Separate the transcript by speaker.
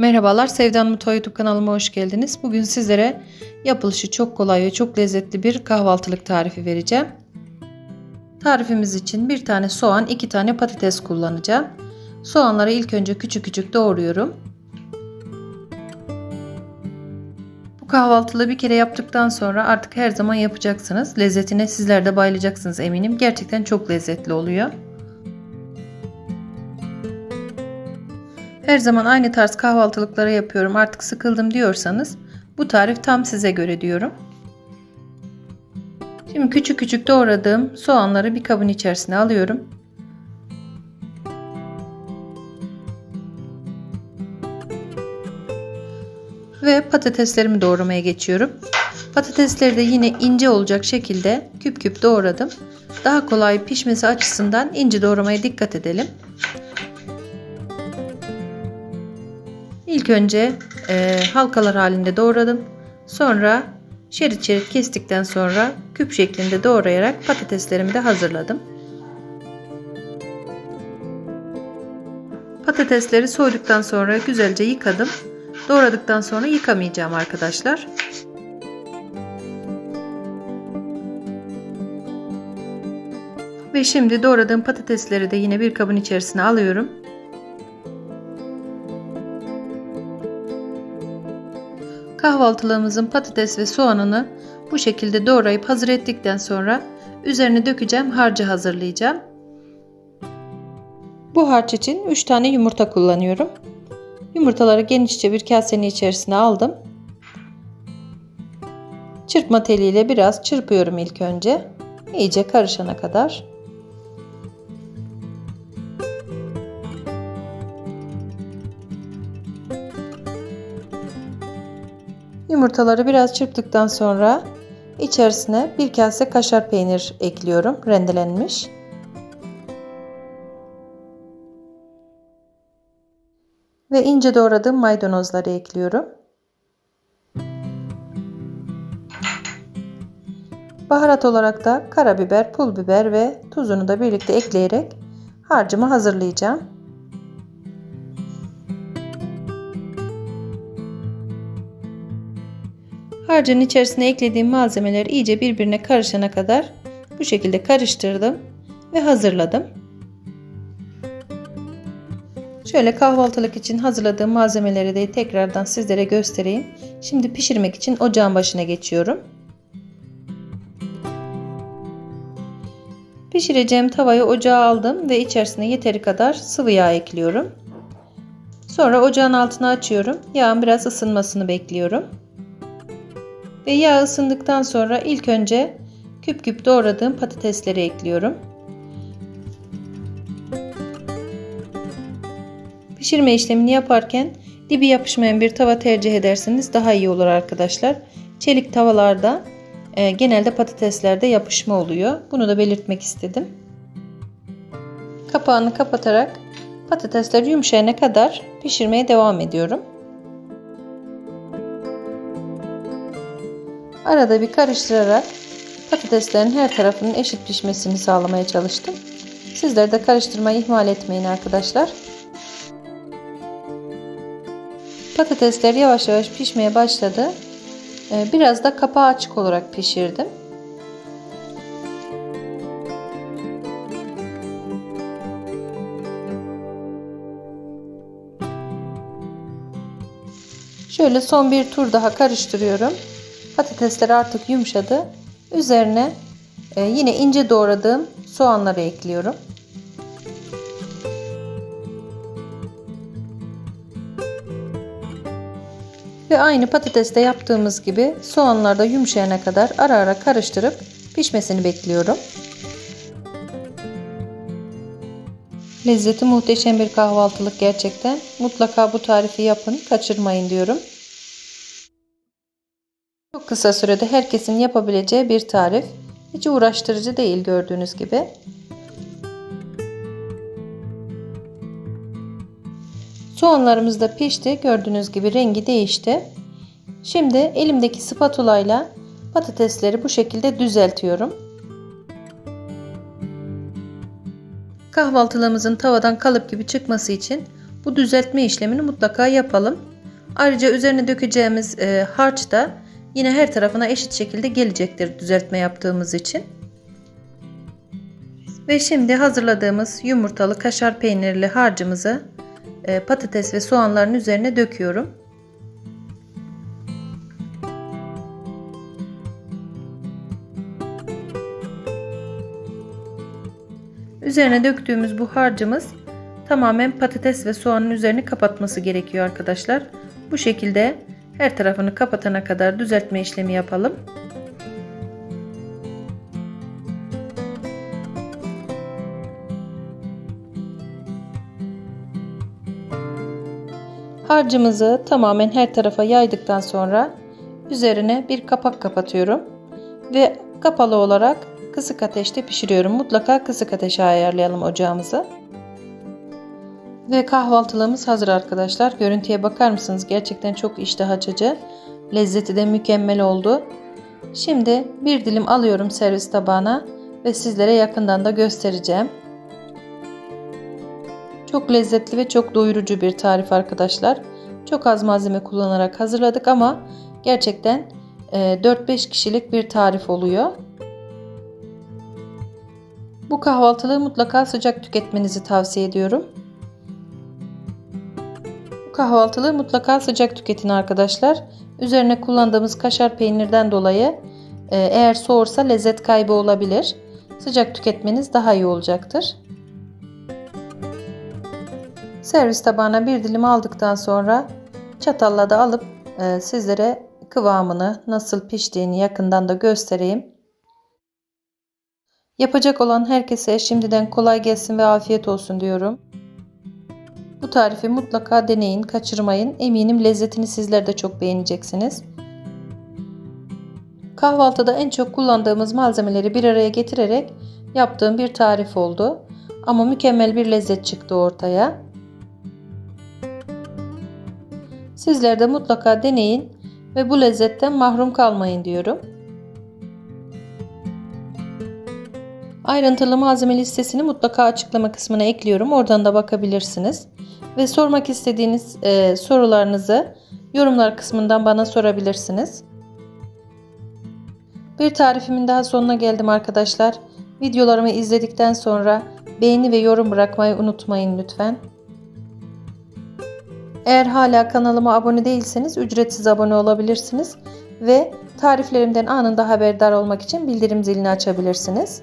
Speaker 1: Merhabalar Sevdan Mutfağı YouTube kanalıma hoş geldiniz. Bugün sizlere yapılışı çok kolay ve çok lezzetli bir kahvaltılık tarifi vereceğim. Tarifimiz için bir tane soğan, iki tane patates kullanacağım. Soğanları ilk önce küçük küçük doğruyorum. Bu kahvaltılığı bir kere yaptıktan sonra artık her zaman yapacaksınız. Lezzetine sizler de bayılacaksınız eminim. Gerçekten çok lezzetli oluyor. Her zaman aynı tarz kahvaltılıkları yapıyorum artık sıkıldım diyorsanız bu tarif tam size göre diyorum. Şimdi küçük küçük doğradığım soğanları bir kabın içerisine alıyorum. Ve patateslerimi doğramaya geçiyorum. Patatesleri de yine ince olacak şekilde küp küp doğradım. Daha kolay pişmesi açısından ince doğramaya dikkat edelim. İlk önce e, halkalar halinde doğradım. Sonra şerit şerit kestikten sonra küp şeklinde doğrayarak patateslerimi de hazırladım. Patatesleri soyduktan sonra güzelce yıkadım. Doğradıktan sonra yıkamayacağım arkadaşlar. Ve şimdi doğradığım patatesleri de yine bir kabın içerisine alıyorum. Kahvaltılığımızın patates ve soğanını bu şekilde doğrayıp hazır ettikten sonra üzerine dökeceğim harcı hazırlayacağım. Bu harç için 3 tane yumurta kullanıyorum. Yumurtaları genişçe bir kasenin içerisine aldım. Çırpma teliyle biraz çırpıyorum ilk önce. İyice karışana kadar. Yumurtaları biraz çırptıktan sonra içerisine bir kase kaşar peynir ekliyorum rendelenmiş. Ve ince doğradığım maydanozları ekliyorum. Baharat olarak da karabiber, pul biber ve tuzunu da birlikte ekleyerek harcımı hazırlayacağım. Harcın içerisine eklediğim malzemeler iyice birbirine karışana kadar bu şekilde karıştırdım ve hazırladım. Şöyle kahvaltılık için hazırladığım malzemeleri de tekrardan sizlere göstereyim. Şimdi pişirmek için ocağın başına geçiyorum. Pişireceğim tavayı ocağa aldım ve içerisine yeteri kadar sıvı yağ ekliyorum. Sonra ocağın altını açıyorum. Yağın biraz ısınmasını bekliyorum. Ve yağ ısındıktan sonra ilk önce küp küp doğradığım patatesleri ekliyorum. Pişirme işlemini yaparken dibi yapışmayan bir tava tercih ederseniz daha iyi olur arkadaşlar. Çelik tavalarda e, genelde patateslerde yapışma oluyor. Bunu da belirtmek istedim. Kapağını kapatarak patatesler yumuşayana kadar pişirmeye devam ediyorum. Arada bir karıştırarak patateslerin her tarafının eşit pişmesini sağlamaya çalıştım. Sizler de karıştırmayı ihmal etmeyin arkadaşlar. Patatesler yavaş yavaş pişmeye başladı. Ee, biraz da kapağı açık olarak pişirdim. Şöyle son bir tur daha karıştırıyorum. Patatesler artık yumuşadı. Üzerine e, yine ince doğradığım soğanları ekliyorum. Ve aynı patateste yaptığımız gibi soğanlar da yumuşayana kadar ara ara karıştırıp pişmesini bekliyorum. Lezzeti muhteşem bir kahvaltılık gerçekten. Mutlaka bu tarifi yapın, kaçırmayın diyorum. Kısa sürede herkesin yapabileceği bir tarif. Hiç uğraştırıcı değil gördüğünüz gibi. Soğanlarımız da pişti. Gördüğünüz gibi rengi değişti. Şimdi elimdeki spatula ile patatesleri bu şekilde düzeltiyorum. Kahvaltılığımızın tavadan kalıp gibi çıkması için Bu düzeltme işlemini mutlaka yapalım. Ayrıca üzerine dökeceğimiz e, harç da yine her tarafına eşit şekilde gelecektir düzeltme yaptığımız için. Ve şimdi hazırladığımız yumurtalı kaşar peynirli harcımızı e, patates ve soğanların üzerine döküyorum. Üzerine döktüğümüz bu harcımız tamamen patates ve soğanın üzerini kapatması gerekiyor arkadaşlar. Bu şekilde her tarafını kapatana kadar düzeltme işlemi yapalım. Harcımızı tamamen her tarafa yaydıktan sonra üzerine bir kapak kapatıyorum ve kapalı olarak kısık ateşte pişiriyorum. Mutlaka kısık ateşe ayarlayalım ocağımızı. Ve kahvaltılığımız hazır arkadaşlar. Görüntüye bakar mısınız? Gerçekten çok iştah açıcı. Lezzeti de mükemmel oldu. Şimdi bir dilim alıyorum servis tabağına ve sizlere yakından da göstereceğim. Çok lezzetli ve çok doyurucu bir tarif arkadaşlar. Çok az malzeme kullanarak hazırladık ama gerçekten 4-5 kişilik bir tarif oluyor. Bu kahvaltılığı mutlaka sıcak tüketmenizi tavsiye ediyorum. Bu kahvaltılığı mutlaka sıcak tüketin arkadaşlar. Üzerine kullandığımız kaşar peynirden dolayı eğer soğursa lezzet kaybı olabilir. Sıcak tüketmeniz daha iyi olacaktır. Servis tabağına bir dilim aldıktan sonra çatalla da alıp e, sizlere kıvamını nasıl piştiğini yakından da göstereyim. Yapacak olan herkese şimdiden kolay gelsin ve afiyet olsun diyorum. Bu tarifi mutlaka deneyin, kaçırmayın. Eminim lezzetini sizler de çok beğeneceksiniz. Kahvaltıda en çok kullandığımız malzemeleri bir araya getirerek yaptığım bir tarif oldu. Ama mükemmel bir lezzet çıktı ortaya. Sizler de mutlaka deneyin ve bu lezzetten mahrum kalmayın diyorum. Ayrıntılı malzeme listesini mutlaka açıklama kısmına ekliyorum. Oradan da bakabilirsiniz. Ve sormak istediğiniz e, sorularınızı yorumlar kısmından bana sorabilirsiniz. Bir tarifimin daha sonuna geldim arkadaşlar. Videolarımı izledikten sonra beğeni ve yorum bırakmayı unutmayın lütfen. Eğer hala kanalıma abone değilseniz ücretsiz abone olabilirsiniz ve tariflerimden anında haberdar olmak için bildirim zilini açabilirsiniz.